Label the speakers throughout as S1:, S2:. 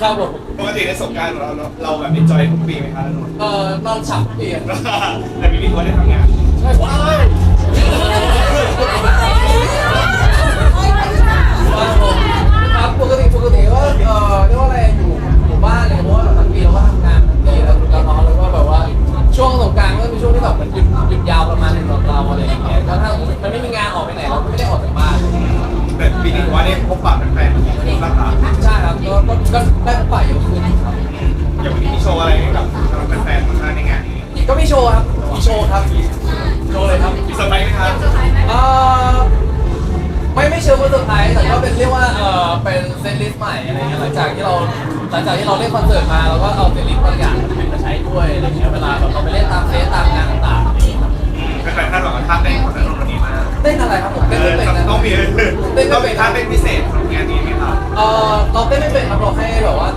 S1: ในสงกรารของเราเนอะเราแบบเป็นจอยทุกปีไหมคะนนท์
S2: เอ่อนอนฉับเปลี่ยน
S1: แต่พี่พี่ตัวได้ทำงาน
S2: ใช่ว้าย เรียกว่าเออเป็นเซตลิสต์ใหม่อะไรเงี้ยหลังจากที่เราหลังจากที่เราเล่นคอนเสิร์ตมาเราก็เอาเซตลิสต์บางอย่างมาใช้ด้วยอะไรเงี้ยเวลาแบบเราไปเล่นตามเซตตามงานต่างๆอะไรเงี้ยครับ
S1: เป็นๆคาดหวังกับท่าเต้นของนนท์วันนี้มาก
S2: เต้นอะไรครับผม
S1: เต้
S2: น
S1: อ
S2: ไม่เป็นนะ
S1: ต้องมีต้องมีท่าเต้นพิเศษของงานนี้ไหมครับ
S2: เออเราเต้นไม่เป็นครับเราให้แบบว่า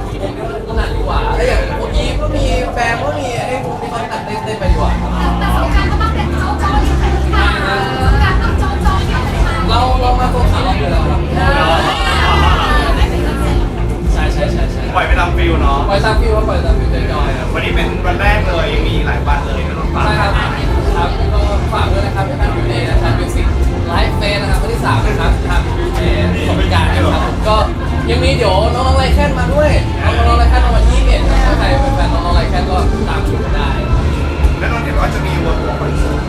S2: ล
S3: เนาะ
S2: ปล่อยตามฟิวว่าปล่อยตามฟิวจอยๆครับ
S1: วันนี้เป็นวันแรกเลยยังมีหลายวันเลยนะนนท์ฝาก
S2: ใช่ครับครับก็ฝากด้วยนะครับที่ทางยูเดย์นะครับมิวสิกไลฟ์เฟสนะครับวันที่สามนะครับทางยูเดย์สงกรารนะครับผมก็ยังมีเดี๋ยวน้องๆไรแคนมาด้วยน้องๆไรแคนมาวันที่21นะครับถ้าใครเป็นแฟนน้องๆไรแคนก็ตามดูกันได้
S1: แล้วนนท์เห็นว่าจะมีวันทัวร์คอนเสิร์ต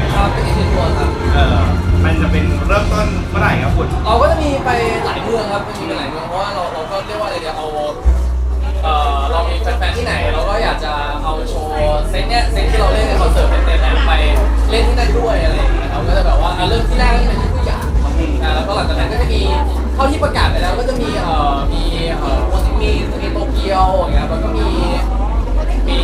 S1: นะ
S2: ครับเป็นอีกหนึ่งตัวครับ
S1: เออมันจะเป็นเริ่มต้นเมื่อไหร่ครับคุณ
S2: เราก็จะมีไปหลายเมืองครับมีไปหลายเมืองเพราะว่าเราเราก็เรียกว่าอะไรเดียวเอา เอ่อเรามีแฟนๆที่ไหน เราก็อยากจะเอาโชว์เซตเนี้ยเซตที่เราเล่นในคอนเสิร์ตเป็นเต็มๆไปเล่นที่นั่นด้วยอะไรอย่างเงี้ยเราก็จะแบบว่าอะเริ่มที่แรกก็จะเป็นที่ตัวอย่างครับอะแล้วก็หลังจากนั้นก็จะมีเท่าที่ประกาศไปแล้วก็จะมีเอ่อมีเอ่อโอซิมีมีโตเกียวอย่างเงี้ยแล้วก็มีมี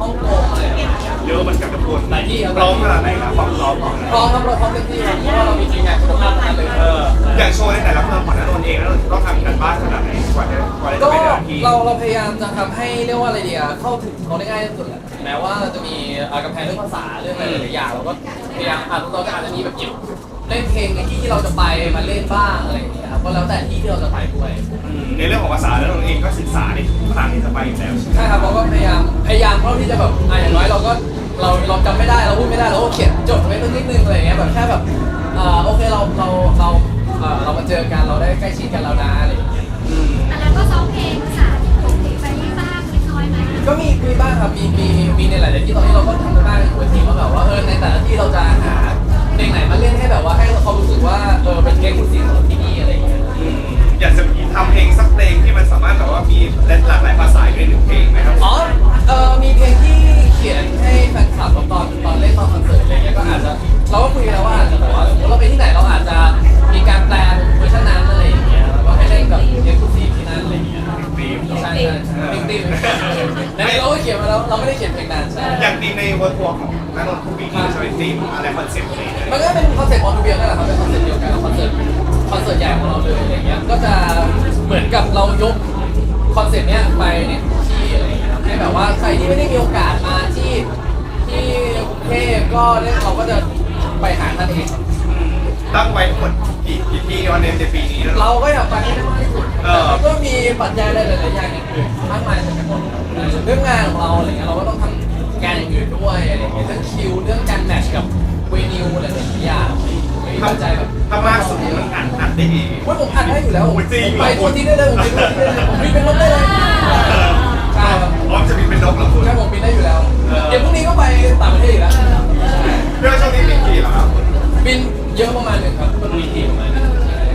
S2: ฮ่องกงอะไรอย่างเงี้ย
S1: เยอะเหมือนกันทุกคน
S2: หลายที่ครับ
S1: พร้อมขนาดไหนครับความพร้อมของ
S2: พร้อมครับเราพร้อมเต็มที่ครับเพราะว่าเรามีทีมงานคุณภาพทั้งนั้นเลย
S1: เอออย่างโชว์ในแต่ละเมืองของนนท์เองแล้วต้องทำกันบ้านขนาดไหนกว่าจะกว่าจะ
S2: ก็
S1: ไปแต่ละที่
S2: เราเราพยายามจะทำให้เรียกว่าอะไรดีอะเข้าถึงเขาได้ง่ายที่สุดแหละแม้ว่าจะมีเอ่อกำแพงเรื่องภาษาเรื่องอะไรหลายๆอย่างเราก็พยายามอะเราก็อาจจะมีแบบหยิบเล่นเพลงในที่ที่เราจะไปมาเล่นบ้างอะไรอย่างเงี้ยครับก็แล้วแต่ที่ที่ เราจะไปด้วย
S1: อืมในเรื่องของภาษาแล้วนนท์เองก็ศึกษาในทุกครั้งที่จะไปอยู่แล้วใช่ไหม
S2: ใช่ครับเราก็พยายามพยายามเท่าที่จะแบบอะอย่างน้อยเราก็เราเราจำไม่ได้เราพูดไม่ได้เราก็เขียนจดไว้สักนิดนึงอะไรอย่างเงี้ยแบบแค่แบบอ่าโอเคเราเราเราเอ่อเรามาเจอกันเราได้ใกล้ชิดกันแล้วนะอะไรอย่างเงี้ย
S1: อืม
S3: แต่เราก็ซ้อมเพลงภาษาปกติไปบ้างเล็กน้อยไหม
S2: ก็มีมีบ้างครับมีมีมีในหลายๆที่ตอนนี้เราก็ทำกันบ้างในทีมว่าแบบว่าเออในแต่ละที่เราจะหาเพลงไหนมาเล่นให้แบบว่าให้เขารู้สึกว่าเออเป็นเพลงคุณซีของที่นี่อะไรอย่างเงี้ย
S1: อืม อยากจะทำเพลงสักเพลงที่มันสามารถแบบว่ามีหลากหลายภาษาอยู่ในหนึ่งเพลงไหมครับ
S2: อ๋อเออมีเพลงที่เขียนให้แฟนคลับตอนตอนเล่นตอนคอนเสิร์ตอะไรเงี้ยก็อาจจะเราก็คุยกันแล้วว่าอาจจะแบบว่าสมมติเราไปที่ไหนเราอาจจะมีการแปลเวอร์ชันนั้นอะไรอย่างเงี้ยแล้วก็ให้เล่นกับเพลงคุณซีที่นั่นอะไรอย่างเงี้ย
S1: ธีม
S2: ใช่ใช่ติ๊งติ๊งในนี้เราก็เขียนมาแล้วเราไม่ได้เขียนเพลงนานใช่
S1: อย่างธีมในเวิร์ทัวร์ของนนท์ทุกปีนี้จะเป็นธีมอะไรคอนเซ็ปต์อะไรเลย
S2: มันก็เป็นคอนเซ็ปต์ออนทูเบียนั่นแหละครับเป็นคอนเซ็ปต์เดียว ว่าใครที่ไม่ได้มีโอกาสมาที่ที่กรุงเทพก็ได้เราก็จะไปหาท่านเอง
S1: ตั้งไว้ทั้งหมดกี่กี่ปีวันเดือนในปีนี้แล้ว
S2: เราก็อยากไปให้ได้มากที่สุด
S1: เออ
S2: แต่มันก็มีปัจจัยหลายๆอย่างอย่างอื่นมากมายเต็มไปหมดเรื่องงานของเราอะไรเงี้ยเราก็ต้องทำงานอย่างอื่นด้วยอะไรเงี้ยเรื่องคิวเรื่องการแมทช์กับเวนิวอะไรหลายๆอย่างมีปัจจัยแบบ
S1: ถ้ามากสุดมันอัดอัดได้ดี
S2: ว่าผมอัดได้อยู่แล้ว
S1: โอ้ยจริงเหรอ
S2: ไปทัวร์ที่ได้เลยผมไปทัวร์ที่ได้เลยผมบินเป็นรถได้เลยใช่ครับ
S1: พร้อมจะบินเป็นนกแล้วคุณ
S2: ใช่ผมบินได้อยู่แล้ว
S1: เออ
S2: เดี๋ยวพรุ่งนี้ก็ไปต่างประเทศอีกแล้ว
S1: เรื่องช่วงนี้บินกี่เหรอครับ
S2: บินเยอะประมาณหนึ่งครับมันมีทีประมาณหนึง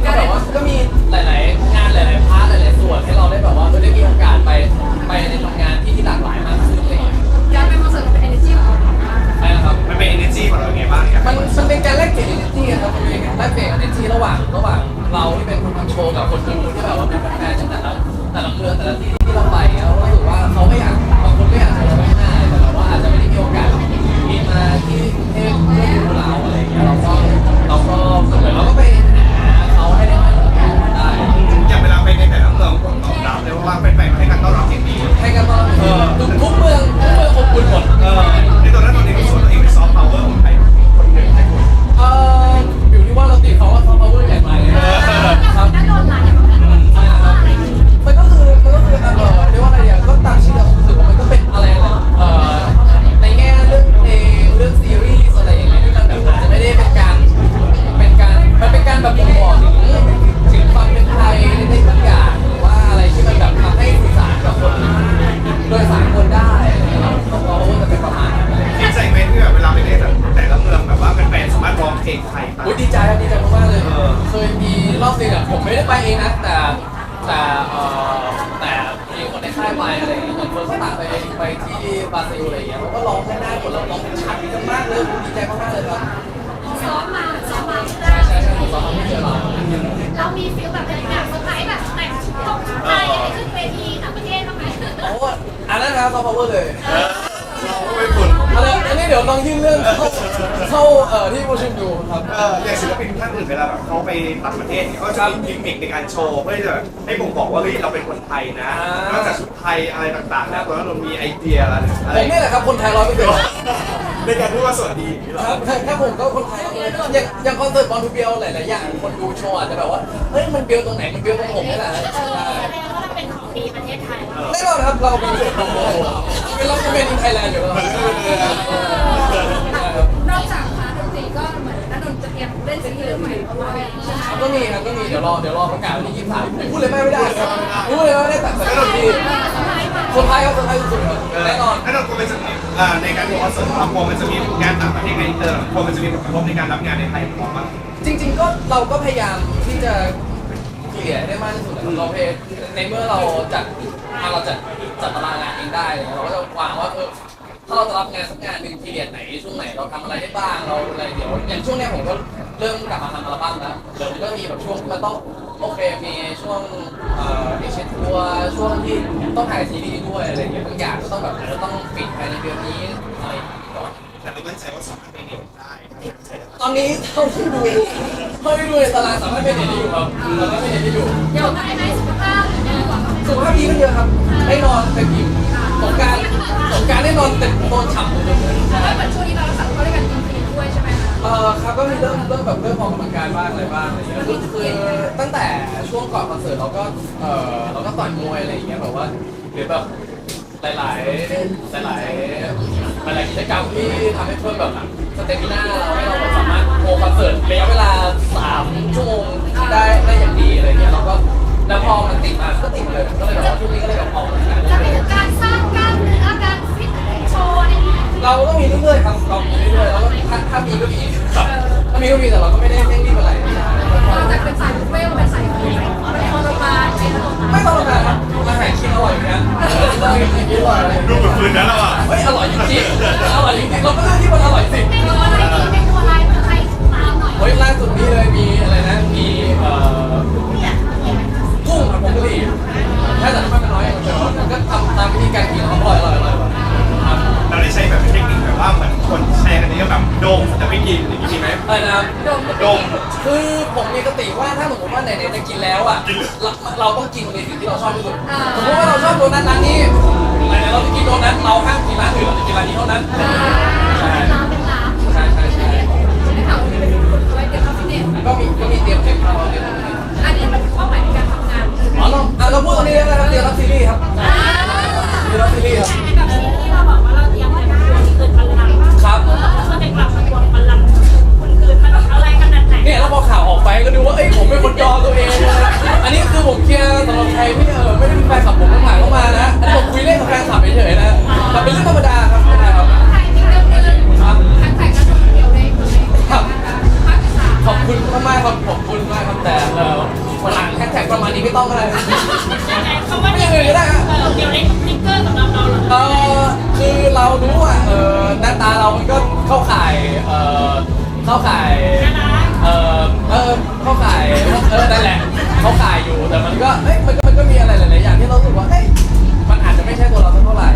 S2: ก็แบบว่าก็มีหลาย ๆ งานหลาย ๆ พาร์ทหลาย ๆ ส่วนให้เราได้แบบว่าเออได้มีโอกาสไปไปในทำงานที่ที่หลากหลายมากขึ้นอะไรอย่างเงี้ย
S3: การเป็นคอนเสิร์ตเป็น energy ของเรามาก
S2: ใช่นะครับ
S1: มันเป็น energy ของเราไงบ้างอยาก
S2: มันมันเป็นการแลกเปลี่ยน energy อะครับมันเป็นการแลกเปลี่ยน energy ระหว่างระหว่างเราที่เป็นคนทำโชว์กับคนดูที่แบบว่าเป็นแฟนๆจากแต่ละแต่ละเมืองแต่ละที่ที่เราไปแล้ว เขาไม่อยากบางคนไม่อยากจะลงไปหน้แต่เราว่าอาจจะไม่ได้มีโอกาสมีมาที่เทพเรื่องของเราอะไรอย่างเงี้ยเราก็เราก็เหมือนเราก็ไป อุ้ยดีใจครับดีใจมากๆเลย เคยมีรอบซีนอะผมไม่ได้ไปเองนะ แต่แต่เอ่อแต่มีคนในค่ายไปอะไรเงี้ยเหมือนเฟินเขาตไปไปที่บราซิลอะไรย่เงี้ยเขาก็ร้องให้ได้ผลร้องเป็นชัดมากๆเลยดีใจมากๆเลยครับ
S3: ซ้อมมาซ้อมมา
S2: ใช่ใช่ใช่ผมซ้อมมาที่เรา
S3: มีฟิลแบบอยากเซอร์ไพรส์แบบแต่งชุดตรงชุดไรขึ้นเวทีต่างประเทศบ้ไม
S2: โอ้อันนั้นนะซอฟต์พาวเวอร์เลย
S1: เดี๋
S2: ยวลองยื่นเรื่องเข้าเข้าเอ่อที่ประชุมดูครับ
S1: เอออย่างศิลปินท่านอื่นเวลาแบบเขาไปต่างประเทศเนี่ยเขาจะมีกิมมิคในการโชว์เพื่อที่จะแบบให้บ่งบอกว่าเฮ้ยเราเป็นคนไทยนะ
S2: อ่าน
S1: นอกจากชุดไทยอะไรต่างๆนะตอนนั้นเรามีไอเดียอะไรอะ
S2: ผ
S1: ไร
S2: มนี่แหละครับคนไทยร้อยเปอร์เซ็นต์
S1: ในการพูดว่าสวัสดีอย่างนี้เหรอ
S2: ครับแค่ผมก็คนไทยอย่างอย่างคอนเสิร์ตบอลทูเบียลหลายๆอย่างคนดูโชว์อาจจะแบบว่าเฮ้ยมันเบียวตรงไหนมันเบียวตรงผมนี่แหละ
S3: เอ
S2: ใช่
S3: แน่
S2: นอนครับเราเป็นเป็นเราจะเป็นอินไทยแลนด์อยู่แล้ว
S3: นอกจากพาดนตรีก็เหมือนนันนท์จะเตรียมเล่นซีรีส์เรื่อใหม่ด้วยใช่ไหม
S2: ก็มีครับก็มีเดี๋ยวรอเดี๋ยวรอประกาศวันที่ยี่สิบสามพูดเลยไม่ได้ครับพูดเลยไม่ได้แต่แต่ก็ดี
S3: สบายมาก
S2: คนไทยครับคนไทยสุดๆครับแน่นอน
S1: แน่นอนกลัวมันจะมีอ่าในการทัวร์คอนเสิร์ตของเรากลัวมันจะมีงานต่างประเทศงานอินเตอร์กลัวมันจะมีผลกระทบในการรับงานในไทยของเราบ้าง
S2: จริง ๆ ก็เราก็พยายามที่จะ เกลี่ยให้ได้มากที่สุดแหละเราเพในเมื่อเราจัดอะเราจัดจัดตารางงานเองได้เงี้ยเราก็จะวางว่าเออถ้าเราจะรับงานสักงานหนึ่งพีเรียดไหนช่วงไหนเราทำอะไรได้บ้างเราอะไรเดี๋ยวอย่างช่วงเนี้ยผมก็เริ่มกลับมาทำอัลบั้มแล้วเดี๋ยวมันก็มีแบบช่วงที่มันต้องโอเคมีช่วงเอ่อเอเชียทัวร์ช่วงที่ต้องถ่ายซีรีส์ด้วยอะไรเงี้ยบางอย่างก็ต้องแบบเออต้องปิดภายในเดือนนี้อะไรอย่างเงี้ยก่อน
S1: แต่เรามั่นใจว่าสามารถไปเรียนได้
S2: ตอนนี้เท่าที่ดูเท่าที่ดูในตารางสามารถเป็นเห็นได้อยู่ครับเราก็เป็นเห็นได้อยู่
S3: เดี๋ยวได้ไหมสุขภาพดีกว่า
S2: สุขภาพดีขึ้นเยอะครับได้นอนเต็มอิ่มสงกรารสงกรารได้นอนเต็มนอนฉ่ำเลย
S3: แล้วเหมือนช่วงนี้เราสั่งเขาด้วยกันกินฟรีด้วยใช่ไหมคะ
S2: เออครับก็มีเริ่มเริ่มแบบเริ่มออกกำลังกายบ้างอะไรบ้างอะไรเงี้ยคือคือตั้งแต่ช่วงก่อนคอนเสิร์ตเราก็เออเราก็ต่อยมวยอะไรอย่างเงี้ยแบบว่าหรือแบบหลายหลายหลายหลายหลายกิจกรรมที่ทำให้เพิ่มแบบ สเตมิน่าเราให้เราสามารถโชว์คอนเสิร์ตระยะเวลาสามชั่วโมงได้ได้อย่างดีอะไรเงี้ยเราก็แล้วพอมันติดมาก็ติดเลยก็เลยแบบว่าช่วงนี้ก็เลยแบบออกกำลังกาย
S3: จะเป็นการสร้างกล้ามเนื้อการฟิตโชว์อะไรอย่างเงี้ย
S2: เราก็มีเรื่อยๆครับเรามีเรื่อยๆแล้วก็ถ้าถ้ามีก็มีถ้ามีก็มีแต่เราก็ไม่ได้เร่งรีบอะไร
S3: เราจากเป็นสายบุฟเฟ่ต์มาเป็นสายคุยเป็นคนละมา
S2: กินอย่างนี้
S3: มีไห
S2: มอะไรนะครับ
S1: โดม
S2: คือผมมีสติว่าถ้าสมมติว่าไหนๆจะกินแล้วอะ เราเราต้องกินในสิ่งที่เราชอบที่สุดสมมติว่าเราชอบโดนัทร้านนี้ไหนๆเราจะกินโดนัทเราห้ามกินร้านอื่นเราจะกินร้านนี้เท่านั้น
S3: เป็นร้านเป็นร้าน
S2: ใช่ ตาเรามันก็เข้าข่ายเอ่อเข้าข่ายเออเออเข้าข่ายเออนั่นแหละเข้าข่ายอยู่แต่มันก็เอ้ยมันก็มันก็มีอะไรหลายๆอย่างที่เรารู้สึกว่าเฮ้ยมันอาจจะไม่ใช่ตัวเราสักเท่าไหร่